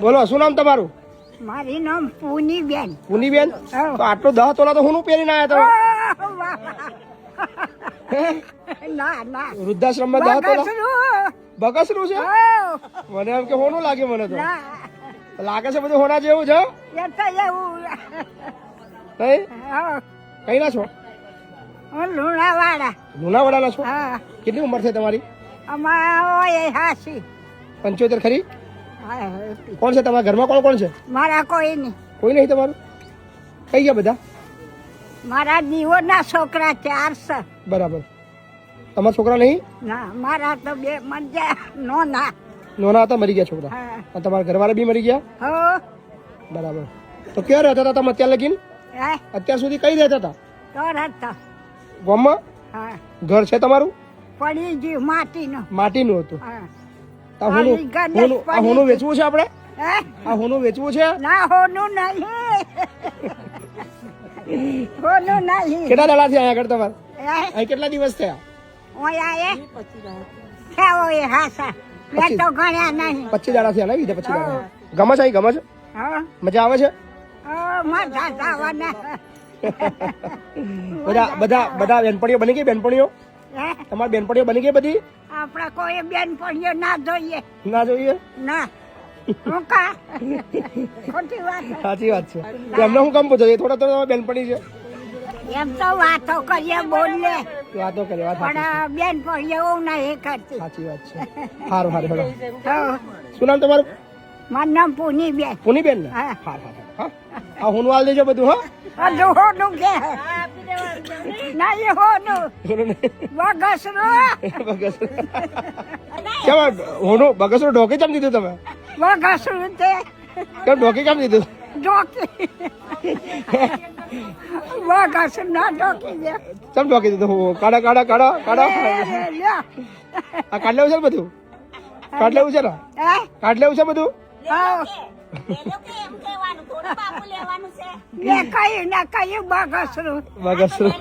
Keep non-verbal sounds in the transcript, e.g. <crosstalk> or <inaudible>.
બોલો શું નામ તમારું? મારી નામ પૂની બેન પુનીબેન? હા. તો આટલો દહ તોલા તો હું પહેરીને આવ્યા તમે ના ના. વૃદ્ધાશ્રમમાં દહ તોલા? બગસરું. છે? મને એમ કે હોનું લાગે મને તો. ના. લાગે છે બધું હોના જેવું છે? હઉ. કઈ ના છો? લુણાવાડા લુણાવાડા. ના છો? હા. કેટલી ઉંમર છે તમારી? અમારા પંચોતેર ખરી? કોણ છે તમારા ઘરમાં કોણ કોણ છે? મારા કોઈ નહીં. કોઈ નહીં તમારું? કઈ ગયા બધા? મારા દીવોના છોકરા ચાર છે બરાબર. તમારા છોકરા નહીં? ના મારા તો બે મજા નો ના નોના હતા મરી ગયા છોકરા. હા. અને તમારા ઘરવાળા બી મરી ગયા? હો. બરાબર. તો ક્યાં રહેતા હતા તમે અત્યાર લગીન? અત્યાર સુધી કઈ રહેતા હતા? તો રહેતા ગામમાં? હા. ઘર છે તમારું? પડી ગયું માટીનું. માટીનું હતું. હા. આ હોનું હોનું આ હોનું વેચવું છે આપણે? હે? આ હોનું વેચવું છે? ના હોનું નહીં. હોનું નહીં. કેટલા દાડા થયા અહીંયા આગળ તમારે? અહીં કેટલા દિવસ થયા? ઓય આયે કેવો એ હાસા મેં તો ગણ્યા નહીં. પચીસ દાડા થયા બીજા પચીસ દાડા ગમે છે અહીં ગમે છે? હા. મજા આવે છે? મજા જવાના <laughs> બધા બધા બધા બેનપણીઓ બની ગઈ બેનપણીઓ? હે તમારી બેનપણીઓ બની ગઈ બધી? આપણા કોઈ બેન પડ્યો ના જોઈએ. ના જોઈએ? ના. સાચી વાત છે. એમને હું કામ પૂછો? એ થોડા થોડા બેનપણી છે? એમ તો વાતો કરીએ બોલીએ. વાતો કરે વાત પણ બેન ના નહીં કરતી. સાચી વાત છે. સારું સારું તો શું નામ તમારું? મારું નામ પૂની બેન પુનીબેન ને હા. હા. હા. હા હોનું દેજો બધું હા? હજુ હોનું કે? ના એ હોનું. વગસરું બગસરું કેમ હોનું બગસરું ઢોકી કેમ દીધું તમે? વગસરું તે કેમ ઢોકી કેમ દીધું? ડોકી વગસરું ના ઢોકી દે કેમ ઢોકી દીધું? હો, કાઢા કાઢા લે, લે. આ કાઢ લેવું છે બધું? કાઢ લેવું છે ને? હે? કાઢ લેવું છે બધું? હાવ. ને કઈ ને કઈ બગસરું બગસરું